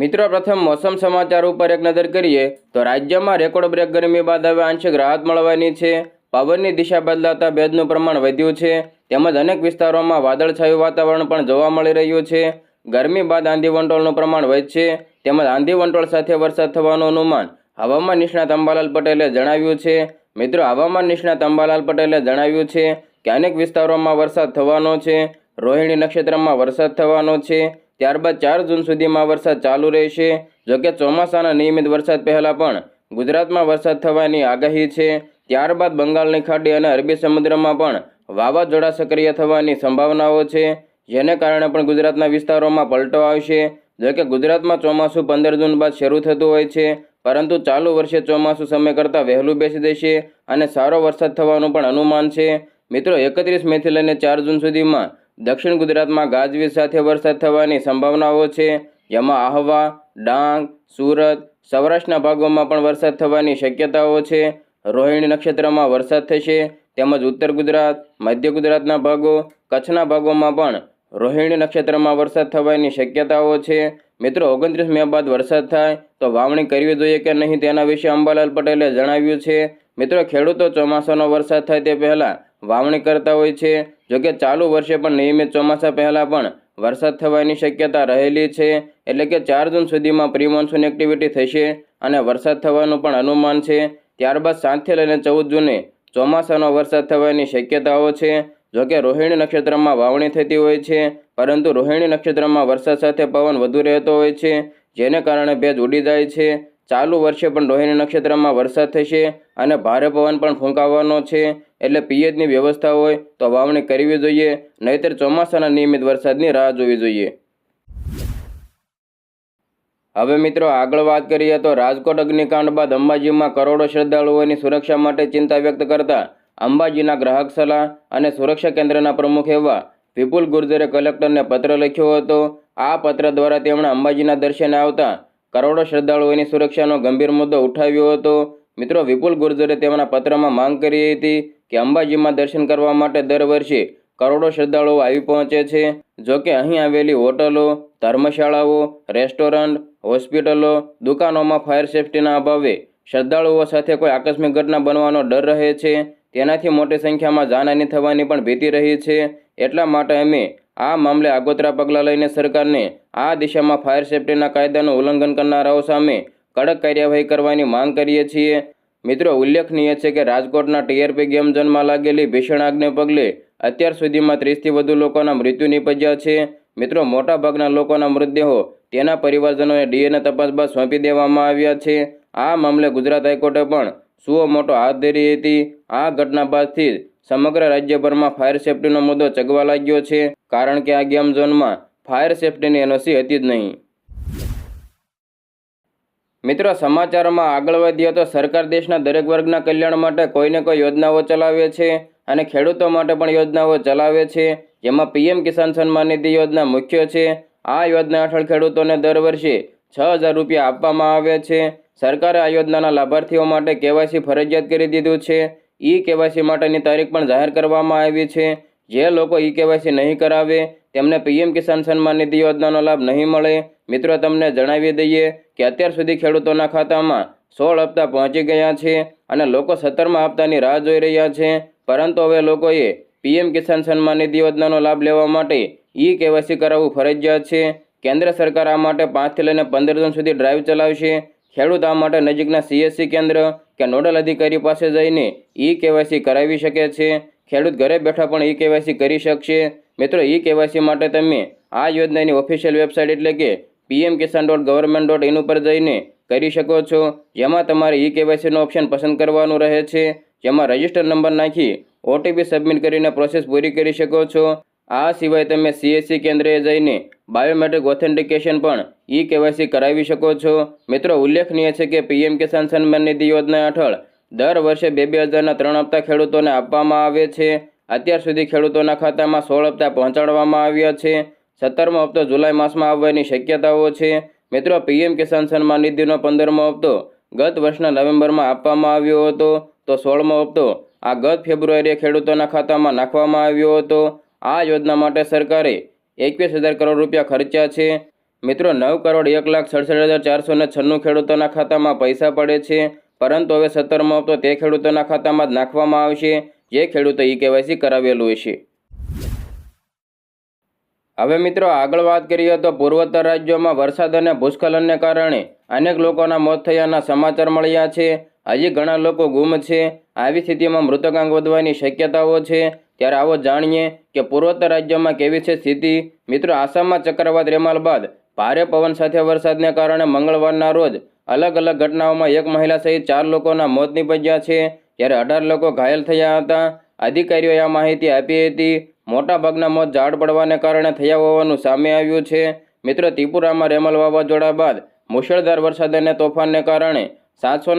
મિત્રો, પ્રથમ મોસમ સમાચાર ઉપર એક નજર કરીએ તો રાજ્યમાં રેકોર્ડ બ્રેક ગરમી બાદ હવે આંશિક રાહત મળવાની છે. પવનની દિશા બદલાતા ભેજનું પ્રમાણ વધ્યું છે. તેમજ અનેક વિસ્તારોમાં વાદળછાયું વાતાવરણ પણ જોવા મળી રહ્યું છે. ગરમી બાદ આંધી વંટોળનું પ્રમાણ વધશે. તેમજ આંધી વંટોળ સાથે વરસાદ થવાનું અનુમાન હવામાન નિષ્ણાત અંબાલાલ પટેલે જણાવ્યું છે. મિત્રો, હવામાન નિષ્ણાત અંબાલાલ પટેલે જણાવ્યું છે કે અનેક વિસ્તારોમાં વરસાદ થવાનો છે. રોહિણી નક્ષત્રમાં વરસાદ થવાનો છે. ત્યારબાદ ચાર જૂન સુધીમાં વરસાદ ચાલુ રહેશે. જોકે ચોમાસાના નિયમિત વરસાદ પહેલાં પણ ગુજરાતમાં વરસાદ થવાની આગાહી છે. ત્યારબાદ બંગાળની ખાડી અને અરબી સમુદ્રમાં પણ વાવાઝોડા સક્રિય થવાની સંભાવનાઓ છે. જેને કારણે પણ ગુજરાતના વિસ્તારોમાં પલટો આવશે. જોકે ગુજરાતમાં ચોમાસું પંદર જૂન બાદ શરૂ થતું હોય છે. પરંતુ ચાલુ વર્ષે ચોમાસું સમય કરતાં વહેલું બેસી દેશે અને સારો વરસાદ થવાનું પણ અનુમાન છે. મિત્રો, એકત્રીસ મેથી લઈને ચાર જૂન સુધીમાં દક્ષિણ ગુજરાતમાં ગાજવીજ સાથે વરસાદ થવાની સંભાવનાઓ છે. જેમાં આહવા, ડાંગ, સુરત, સૌરાષ્ટ્રના ભાગોમાં પણ વરસાદ થવાની શક્યતાઓ છે. રોહિણી નક્ષત્રમાં વરસાદ થશે. તેમજ ઉત્તર ગુજરાત, મધ્ય ગુજરાતના ભાગો, કચ્છના ભાગોમાં પણ રોહિણી નક્ષત્રમાં વરસાદ થવાની શક્યતાઓ છે. મિત્રો, ઓગણત્રીસ મે બાદ વરસાદ થાય તો વાવણી કરવી જોઈએ કે નહીં તેના વિશે અંબાલાલ પટેલે જણાવ્યું છે. મિત્રો, ખેડૂતો ચોમાસાનો વરસાદ થાય તે પહેલાં વાવણી કરતા હોય છે. જોકે ચાલુ વર્ષે પણ નિયમિત ચોમાસા પહેલાં પણ વરસાદ થવાની શક્યતા રહેલી છે. એટલે કે ચાર જૂન સુધીમાં પ્રી એક્ટિવિટી થશે અને વરસાદ થવાનું પણ અનુમાન છે. ત્યારબાદ સાતથી લઈને ચૌદ જૂને ચોમાસાનો વરસાદ થવાની શક્યતાઓ છે. જોકે રોહિણી નક્ષત્રમાં વાવણી થતી હોય છે, પરંતુ રોહિણી નક્ષત્રમાં વરસાદ સાથે પવન વધુ રહેતો હોય છે, જેને કારણે ભેજ ઉડી જાય છે. ચાલુ વર્ષે પણ રોહિણી નક્ષત્રમાં વરસાદ થશે અને ભારે પવન પણ ફૂંકાવાનો છે. એટલે પિયતની વ્યવસ્થા હોય તો વાવણી કરવી જોઈએ, નહીતર ચોમાસાના નિયમિત વરસાદની રાહ જોવી જોઈએ. હવે મિત્રો આગળ વાત કરીએ તો રાજકોટ અગ્નિકાંડ બાદ અંબાજીમાં કરોડો શ્રદ્ધાળુઓની સુરક્ષા માટે ચિંતા વ્યક્ત કરતા અંબાજીના ગ્રાહક સલાહ અને સુરક્ષા કેન્દ્રના પ્રમુખ એવા વિપુલ ગુર્જરે કલેક્ટરને પત્ર લખ્યો હતો. આ પત્ર દ્વારા તેમણે અંબાજીના દર્શને આવતા કરોડો શ્રદ્ધાળુઓની સુરક્ષાનો ગંભીર મુદ્દો ઉઠાવ્યો હતો. મિત્રો, વિપુલ ગુર્જરે તેમના પત્રમાં માંગ કરી હતી કે અંબાજીમાં દર્શન કરવા માટે દર વર્ષે કરોડો શ્રદ્ધાળુઓ આવી પહોંચે છે. જોકે અહીં આવેલી હોટલો, ધર્મશાળાઓ, રેસ્ટોરન્ટ, હોસ્પિટલો, દુકાનોમાં ફાયર સેફટીના અભાવે શ્રદ્ધાળુઓ સાથે કોઈ આકસ્મિક ઘટના બનવાનો ડર રહે છે. તેનાથી મોટી સંખ્યામાં જાનહાની થવાની પણ ભીતિ રહી છે. એટલા માટે અમે આ મામલે આગોતરા પગલાં લઈને સરકારને આ દિશામાં ફાયર સેફટીના કાયદાનું ઉલ્લંઘન કરનારાઓ સામે કડક કાર્યવાહી કરવાની માંગ કરીએ છીએ. મિત્રો, ઉલ્લેખનીય છે કે રાજકોટના ટીઆરપી ગેમ ઝોનમાં લાગેલી ભીષણ આગને પગલે અત્યાર સુધીમાં ત્રીસથી વધુ લોકોના મૃત્યુ નીપજ્યા છે. મિત્રો, મોટાભાગના લોકોના મૃતદેહો તેના પરિવારજનોને ડીએનએ તપાસ બાદ સોંપી દેવામાં આવ્યા છે. આ મામલે ગુજરાત હાઈકોર્ટે પણ સુઓ મોટો હાથ ધરી હતી. આ ઘટના બાદથી સમગ્ર રાજ્યભરમાં ફાયર સેફટીનો મુદ્દો ચગવા લાગ્યો છે, કારણ કે આ ગેમ ઝોનમાં ફાયર સેફટીની એનઓસી હતી જ નહીં. મિત્રો, સમાચારોમાં આગળ વધીએ તો સરકાર દેશના દરેક વર્ગના કલ્યાણ માટે કોઈને કોઈ યોજનાઓ ચલાવે છે અને ખેડૂતો માટે પણ યોજનાઓ ચલાવે છે. જેમાં પીએમ કિસાન સન્માન નિધિ યોજના મુખ્ય છે. આ યોજના હેઠળ ખેડૂતોને દર વર્ષે છ હજાર રૂપિયા આપવામાં આવે છે. સરકારે આ યોજનાના લાભાર્થીઓ માટે કેવાયસી ફરજિયાત કરી દીધું છે. ઈ કેવાયસી માટેની તારીખ પણ જાહેર કરવામાં આવી છે. જે લોકો ઈ કેવાયસી નહીં કરાવે, તેમને પીએમ કિસાન સન્માન નિધિ યોજનાનો લાભ નહીં મળે. મિત્રો, તમને જણાવી દઈએ કે અત્યાર સુધી ખેડૂતોના ખાતામાં સોળ હપ્તા પહોંચી ગયા છે અને લોકો સત્તરમા હપ્તાની રાહ જોઈ રહ્યા છે. પરંતુ હવે લોકોએ પીએમ કિસાન સન્માન નિધિ યોજનાનો લાભ લેવા માટે ઈ કેવાયસી કરાવવું ફરજિયાત છે. કેન્દ્ર સરકાર આ માટે પાંચથી લઈને પંદર જૂન સુધી ડ્રાઈવ ચલાવશે. ખેડૂત આ માટે નજીકના સીએસસી કેન્દ્ર કે નોડલ અધિકારી પાસે જઈને ઈ કેવાયસી કરાવી શકે છે? ખેડૂત ઘરે બેઠા પણ ઈ કેવાયસી કરી શકશે? મિત્રો, ઈ કેવાયસી માટે તમે આ યોજનાની ઓફિશિયલ વેબસાઇટ એટલે કે PM Kisan dot government dot in ઉપર જઈને કરી શકો છો. જેમાં તમારે ઈ કેવાયસીનો ઓપ્શન પસંદ કરવાનું રહે છે. જેમાં રજિસ્ટર નંબર નાખી ઓટીપી સબમિટ કરીને પ્રોસેસ પૂરી કરી શકો છો. આ સિવાય તમે સીએસસી કેન્દ્રએ જઈને બાયોમેટ્રિક ઓથેન્ટિકેશન પણ ઈ કેવાયસી કરાવી શકો છો. મિત્રો, ઉલ્લેખનીય છે કે પીએમ કિસાન સન્માન નિધિ યોજના હેઠળ દર વર્ષે બે બે હજારના ત્રણ હપ્તા ખેડૂતોને આપવામાં આવે છે. અત્યાર સુધી ખેડૂતોના ખાતામાં સોળ હપ્તા પહોંચાડવામાં આવ્યા છે. સત્તરમો હપ્તો જુલાઈ માસમાં આવવાની શક્યતાઓ છે. મિત્રો પીએમ કિસાન સન્માન નિધિનો પંદરમો હપ્તો ગત વર્ષના નવેમ્બરમાં આપવામાં આવ્યો હતો. તો સોળમો હપ્તો આ ગત ફેબ્રુઆરીએ ખેડૂતોના ખાતામાં નાખવામાં આવ્યો હતો. આ યોજના માટે સરકારે એકવીસ હજાર કરોડ રૂપિયા ખર્ચ્યા છે. મિત્રો, નવ કરોડ એક લાખ સડસઠ હજાર ચારસો ને છન્નું ખેડૂતોના ખાતામાં પૈસા પડે છે. પરંતુ હવે સત્તરમો હપ્તો તે ખેડૂતોના ખાતામાં જ નાખવામાં આવશે. જે ખેડૂતો ઈ કેવાયસી કરાવેલું હશે. હવે મિત્રો, આગળ વાત કરીએ તો પૂર્વોત્તર રાજ્યોમાં વરસાદ અને ભૂસ્ખલનને કારણે અનેક લોકોના મોત થયાના સમાચાર મળ્યા છે. હજી ઘણા લોકો ગુમ છે. આવી સ્થિતિમાં મૃતકાંક વધવાની શક્યતાઓ છે. ત્યારે આવો જાણીએ કે પૂર્વોત્તર રાજ્યોમાં કેવી છે સ્થિતિ. મિત્રો, આસામમાં ચક્રવાત રેમાલ બાદ ભારે પવન સાથે વરસાદને કારણે મંગળવારના રોજ અલગ અલગ ઘટનાઓમાં એક મહિલા સહિત ચાર લોકોના મોત નીપજ્યા છે. જ્યારે અઢાર લોકો ઘાયલ થયા હતા. અધિકારીઓએ આ માહિતી આપી હતી. મોટાભાગના મોત ઝાડ પડવાને કારણે થયા હોવાનું સામે આવ્યું છે. મિત્રો, ત્રિપુરામાં રેમલ વાવાઝોડા બાદ મુશળધાર વરસાદ અને તોફાનને કારણે સાતસો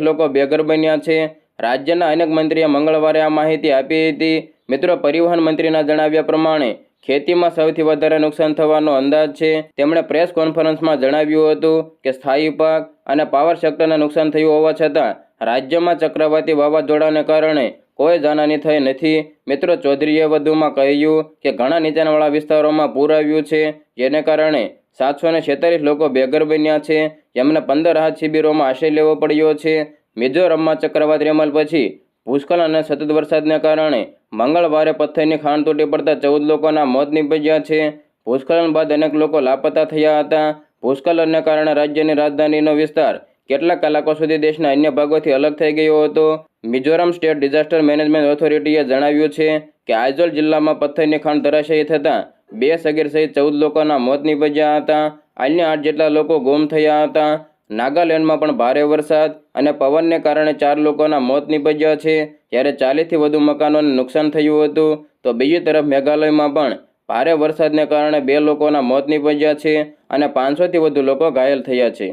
લોકો બેઘર બન્યા છે. રાજ્યના અનેક મંત્રીએ મંગળવારે આ માહિતી આપી હતી. મિત્રો, પરિવહન મંત્રીના જણાવ્યા પ્રમાણે ખેતીમાં સૌથી વધારે નુકસાન થવાનો અંદાજ છે. તેમણે પ્રેસ કોન્ફરન્સમાં જણાવ્યું હતું કે સ્થાયી પાક અને પાવર સેક્ટરને નુકસાન થયું હોવા છતાં રાજ્યમાં ચક્રવાતી વાવાઝોડાને કારણે કોઈ જાનહાની થઈ નથી. મિત્રો, ચૌધરીએ વધુમાં કહ્યું કે ઘણા નીચાણવાળા વિસ્તારોમાં પૂર આવ્યું છે, જેને કારણે સાતસો છેતાલીસ લોકો બેઘર બન્યા છે. જેમને પંદર રાહત શિબિરોમાં આશ્રય લેવો પડ્યો છે. મિઝોરમમાં ચક્રવાત રેમલ પછી ભૂસ્ખલન અને સતત વરસાદને કારણે મંગળવારે પથ્થરની ખાણ તૂટી પડતા ચૌદ લોકોના મોત નીપજ્યા છે. ભૂસ્ખલન બાદ અનેક લોકો લાપતા થયા હતા. ભૂસ્ખલનને કારણે રાજ્યની રાજધાનીનો વિસ્તાર કેટલાક કલાકો સુધી દેશના અન્ય ભાગોથી અલગ થઈ ગયો હતો. મિઝોરમ સ્ટેટ ડિઝાસ્ટર મેનેજમેન્ટ ઓથોરિટીએ જણાવ્યું છે કે આઇઝોલ જિલ્લામાં પથ્થરની ખાણ ધરાશયી થતાં બે સગીર સહિત ચૌદ લોકોના મોત નીપજ્યા હતા. અન્ય આઠ જેટલા લોકો ગુમ થયા હતા. નાગાલેન્ડમાં પણ ભારે વરસાદ અને પવનને કારણે ચાર લોકોના મોત નીપજ્યા છે. જ્યારે ચાલીસથી વધુ મકાનોને નુકસાન થયું હતું, તો બીજી તરફ મેઘાલયમાં પણ ભારે વરસાદને કારણે બે લોકોના મોત નીપજ્યા છે અને પાંચસોથી વધુ લોકો ઘાયલ થયા છે.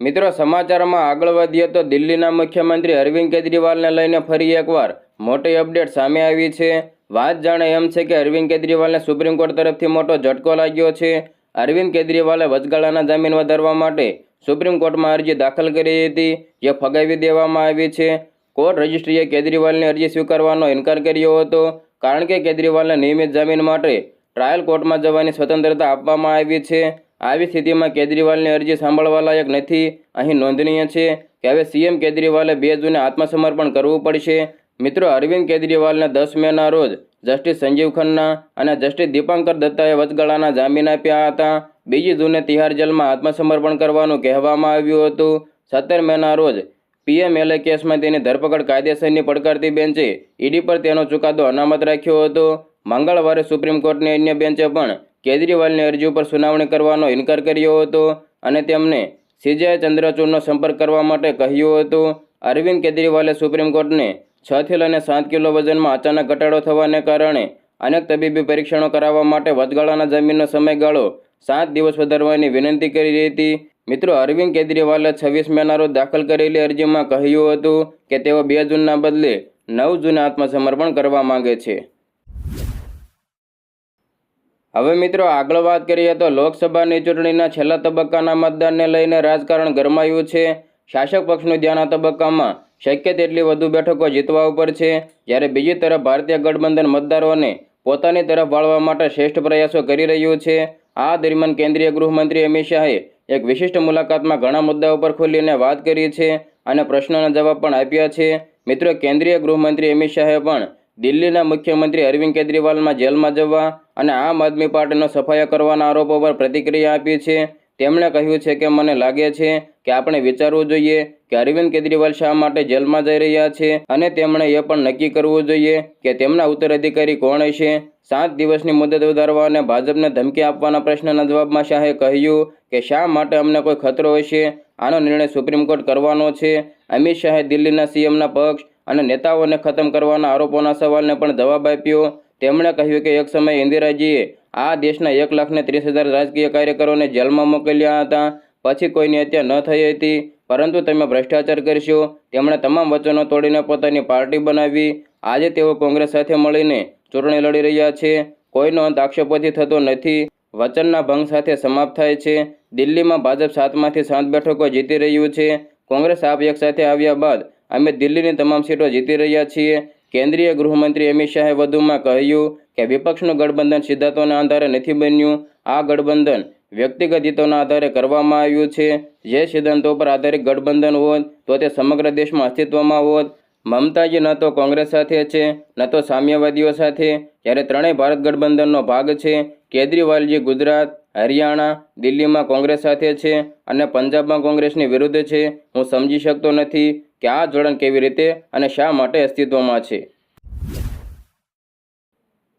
મિત્રો, સમાચારમાં આગળ વધીએ તો દિલ્હીના મુખ્યમંત્રી અરવિંદ કેજરીવાલને લઈને ફરી એકવાર મોટી અપડેટ સામે આવી છે. વાત જાણે એમ છે કે અરવિંદ કેજરીવાલને સુપ્રીમ કોર્ટ તરફથી મોટો ઝટકો લાગ્યો છે. અરવિંદ કેજરીવાલે વચગાળાના જામીન વધારવા માટે સુપ્રીમ કોર્ટમાં અરજી દાખલ કરી હતી, જે ફગાવી દેવામાં આવી છે. કોર્ટ રજિસ્ટ્રીએ કેજરીવાલની અરજી સ્વીકારવાનો ઇનકાર કર્યો હતો, કારણ કે કેજરીવાલને નિયમિત જામીન માટે ટ્રાયલ કોર્ટમાં જવાની સ્વતંત્રતા આપવામાં આવી છે. આવી સ્થિતિમાં કેજરીવાલની અરજી સાંભળવા લાયક નથી, અહીં નોંધનીય છે કે હવે સીએમ કેજરીવાલે બે જૂને આત્મસમર્પણ કરવું પડશે. મિત્રો, અરવિંદ કેજરીવાલને દસ મેના રોજ જસ્ટિસ સંજીવ ખન્ના અને જસ્ટિસ દીપાંકર દત્તાએ વચગાળાના જામીન આપ્યા હતા. બીજી જૂને તિહાર જેલમાં આત્મસમર્પણ કરવાનું કહેવામાં આવ્યું હતું. સત્તર મેના રોજ પીએમએલએ કેસમાં તેની ધરપકડ કાયદેસરની પડકારતી બેન્ચે ઈડી પર તેનો ચુકાદો અનામત રાખ્યો હતો. મંગળવારે સુપ્રીમ કોર્ટની અન્ય બેન્ચે પણ કેજરીવાલની અરજી ઉપર સુનાવણી કરવાનો ઇનકાર કર્યો હતો અને તેમને સીજે ચંદ્રચૂડનો સંપર્ક કરવા માટે કહ્યું હતું. અરવિંદ કેજરીવાલે સુપ્રીમ કોર્ટને છ થી લઈને સાત કિલો વજનમાં અચાનક ઘટાડો થવાને કારણે અનેક તબીબી પરીક્ષણો કરાવવા માટે વચગાળાના જમીનનો સમયગાળો સાત દિવસ વધારવાની વિનંતી કરી હતી. મિત્રો, અરવિંદ કેજરીવાલે છવ્વીસ મેના રોજ દાખલ કરેલી અરજીમાં કહ્યું હતું કે તેઓ બે જૂનના બદલે નવ જૂને આત્મસમર્પણ કરવા માંગે છે. હવે મિત્રો, આગળ વાત કરીએ તો લોકસભાની ચૂંટણીના છેલ્લા તબક્કાના મતદાનને લઈને રાજકારણ ગરમાયું છે. શાસક પક્ષનું ધ્યાન આ તબક્કામાં શક્ય તેટલી વધુ બેઠકો જીતવા ઉપર છે. જ્યારે બીજી તરફ ભારતીય ગઠબંધન મતદારોને પોતાની તરફ વાળવા માટે શ્રેષ્ઠ પ્રયાસો કરી રહ્યું છે. આ દરમિયાન કેન્દ્રીય ગૃહમંત્રી અમિત શાહે એક વિશિષ્ટ મુલાકાતમાં ઘણા મુદ્દાઓ પર ખુલીને વાત કરી છે અને પ્રશ્નોના જવાબ પણ આપ્યા છે. મિત્રો, કેન્દ્રીય ગૃહમંત્રી અમિત શાહે પણ દિલ્હીના મુખ્યમંત્રી અરવિંદ કેજરીવાલમાં જેલમાં જવા અને આમ આદમી પાર્ટીનો સફાયા કરવાના આરોપો પર પ્રતિક્રિયા આપી છે. તેમણે કહ્યું છે કે મને લાગે છે કે આપણે વિચારવું જોઈએ કે અરવિંદ કેજરીવાલ શા માટે જેલમાં જઈ રહ્યા છે અને તેમણે એ પણ નક્કી કરવું જોઈએ કે તેમના ઉત્તરાધિકારી કોણ હશે? સાત દિવસની મુદત વધારવા અને ભાજપને ધમકી આપવાના પ્રશ્નના જવાબમાં શાહે કહ્યું કે શા માટે અમને કોઈ ખતરો હશે? આનો નિર્ણય સુપ્રીમ કોર્ટ કરવાનો છે. અમિત શાહે દિલ્હીના સીએમના પક્ષ અને નેતાઓને ખતમ કરવાના આરોપોના સવાલને પણ જવાબ આપ્યો. તેમણે કહ્યું કે એક સમયે ઇન્દિરાજીએ આ દેશના એક લાખને ત્રીસ હજાર રાજકીય કાર્યકરોને જેલમાં મોકલ્યા હતા. પછી કોઈની હત્યા ન થઈ હતી, પરંતુ તમે ભ્રષ્ટાચાર કરશો. તેમણે તમામ વચનો તોડીને પોતાની પાર્ટી બનાવી. આજે તેઓ કોંગ્રેસ સાથે મળીને ચૂંટણી લડી રહ્યા છે. કોઈનો અંત આક્ષેપોથી થતો નથી. વચનના ભંગ સાથે સમાપ્ત થાય છે. દિલ્હીમાં ભાજપ સાતમાંથી સાત બેઠકો જીતી રહ્યું છે. કોંગ્રેસ આપ એક સાથે આવ્યા બાદ અમે દિલ્હીની તમામ સીટો જીતી રહ્યા છીએ. કેન્દ્રીય ગૃહમંત્રી અમિત શાહે વધુમાં કહ્યું કે વિપક્ષનું ગઠબંધન સિદ્ધાંતોના આધારે નથી બન્યું. આ ગઠબંધન વ્યક્તિગત હિતોના આધારે કરવામાં આવ્યું છે. જે સિદ્ધાંતો પર આધારિત ગઠબંધન હોત, તો તે સમગ્ર દેશમાં અસ્તિત્વમાં હોત. મમતાજી ન તો કોંગ્રેસ સાથે છે, ન તો સામ્યવાદીઓ સાથે. જ્યારે ત્રણેય ભારત ગઠબંધનનો ભાગ છે, કેજરીવાલજી ગુજરાત, હરિયાણા, દિલ્હીમાં કોંગ્રેસ સાથે છે અને પંજાબમાં કોંગ્રેસની વિરુદ્ધ છે. હું સમજી શકતો નથી કે આ જોડાણ કેવી રીતે અને શા માટે અસ્તિત્વમાં છે.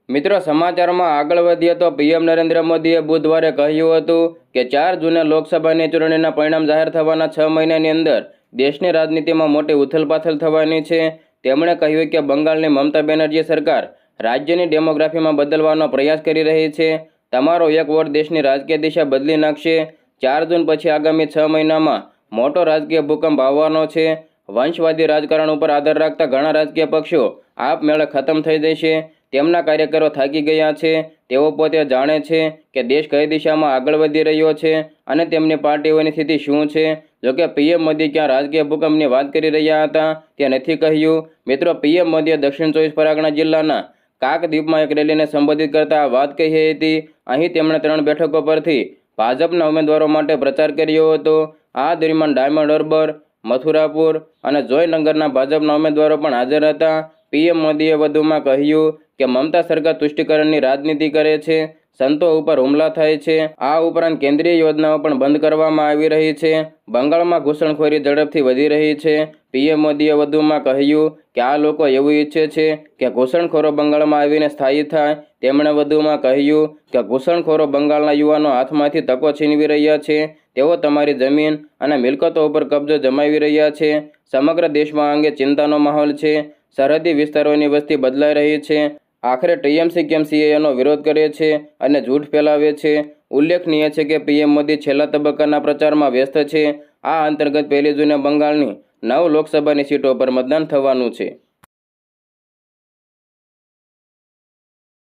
મિત્રો, સમાચારમાં આગળ વધીએ તો પીએમ નરેન્દ્ર મોદીએ બુધવારે કહ્યું હતું કે ચાર જૂને લોકસભાની ચૂંટણીના પરિણામ જાહેર થવાના છ મહિનાની અંદર દેશની રાજનીતિમાં મોટી ઉથલપાથલ થવાની છે. તેમણે કહ્યું કે બંગાળની મમતા બેનર્જી સરકાર રાજ્યની ડેમોગ્રાફીમાં બદલવાનો પ્રયાસ કરી રહી છે. તમારો એક વોટ દેશની રાજકીય દિશા બદલી નાખશે. ચાર જૂન પછી આગામી છ મહિનામાં મોટો રાજકીય ભૂકંપ આવવાનો છે. વંશવાદી રાજકારણ ઉપર આધાર રાખતા ઘણા રાજકીય પક્ષો આપમેળે ખતમ થઈ જશે. તેમના કાર્યકરો થાકી ગયા છે. તેઓ પોતે જાણે છે કે દેશ કઈ દિશામાં આગળ વધી રહ્યો છે અને તેમની પાર્ટીઓની સ્થિતિ શું છે. જોકે પીએમ મોદી ક્યાં રાજકીય ભૂકંપની વાત કરી રહ્યા હતા તે નથી કહ્યું. મિત્રો, પીએમ મોદીએ દક્ષિણ ચોવીસ પરગણા જિલ્લાના કાકદ્વીપમાં એક રેલીને સંબોધિત કરતા વાત કહી હતી. અહીં તેમણે ત્રણ બેઠકો પરથી ભાજપના ઉમેદવારો માટે પ્રચાર કર્યો હતો. આ દરમિયાન ડાયમંડ હર્બર, મથુરાપુર અને જોયનગરના ભાજપના ઉમેદવારો પણ હાજર હતા. પીએમ મોદીએ વધુમાં કહ્યું કે મમતા સરકાર તુષ્ટિકરણની રાજનીતિ કરે છે, સંતો ઉપર હુમલા થાય છે, આ ઉપરાંત કેન્દ્રીય યોજનાઓ પણ બંધ કરવામાં આવી રહી છે. બંગાળમાં ઘૂસણખોરી ઝડપથી વધી રહી છે. પીએમ મોદીએ વધુમાં કહ્યું કે આ લોકો એવું ઈચ્છે છે કે ઘૂસણખોરો બંગાળમાં આવીને સ્થાયી થાય. તેમણે વધુમાં કહ્યું કે ઘૂસણખોરો બંગાળના યુવાનો હાથમાંથી તકો છીનવી રહ્યા છે. તેઓ તમારી જમીન અને મિલકતો ઉપર કબજો જમાવી રહ્યા છે. સમગ્ર દેશમાં અંગે ચિંતાનો માહોલ છે. સરહદી વિસ્તારોની વસ્તી બદલાઈ રહી છે. આખરે ટીએમસી કેમ સીએનો વિરોધ કરે છે અને જૂઠ ફેલાવે છે? ઉલ્લેખનીય છે કે પીએમ મોદી છેલ્લા તબક્કાના પ્રચારમાં વ્યસ્ત છે. આ અંતર્ગત પહેલી જૂને બંગાળની નવ લોકસભાની સીટો પર મતદાન થવાનું છે.